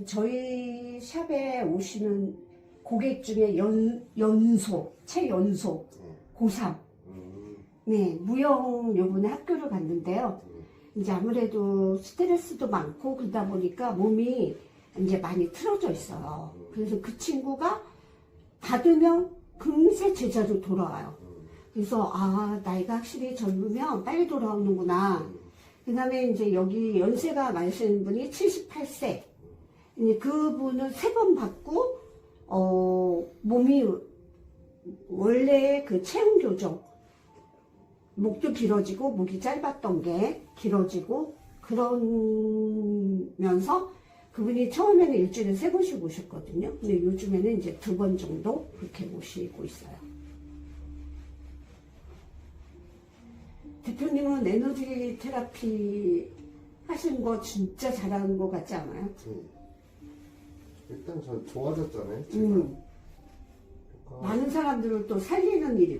음, 저희 샵에 오시는 고객 중에 연, 연소, 최연소, 네. 고3. 음, 네, 무용 요번에 학교를 갔는데요. 음, 이제 아무래도 스트레스도 많고 그러다 보니까 몸이 이제 많이 틀어져 있어요. 그래서 그 친구가 받으면 금세 제자로 돌아와요. 음, 그래서 아 나이가 확실히 젊으면 빨리 돌아오는구나. 그 다음에 이제 여기 연세가 많으신 분이 78세. 이제 그분은 세번 받고 어 몸이 원래 그 체형 교정 목도 길어지고 목이 짧았던 게 길어지고 그러면서 그분이 처음에는 일주일에 세 번씩 오셨거든요. 근데 요즘에는 이제 두 번 정도 그렇게 모시고 있어요. 대표님은 에너지 테라피 하신 거 진짜 잘하는 것 같지 않아요? 음. 일단 전 좋아졌잖아요. 제가. 음. 그러니까 많은 사람들을 또 살리는 일이고.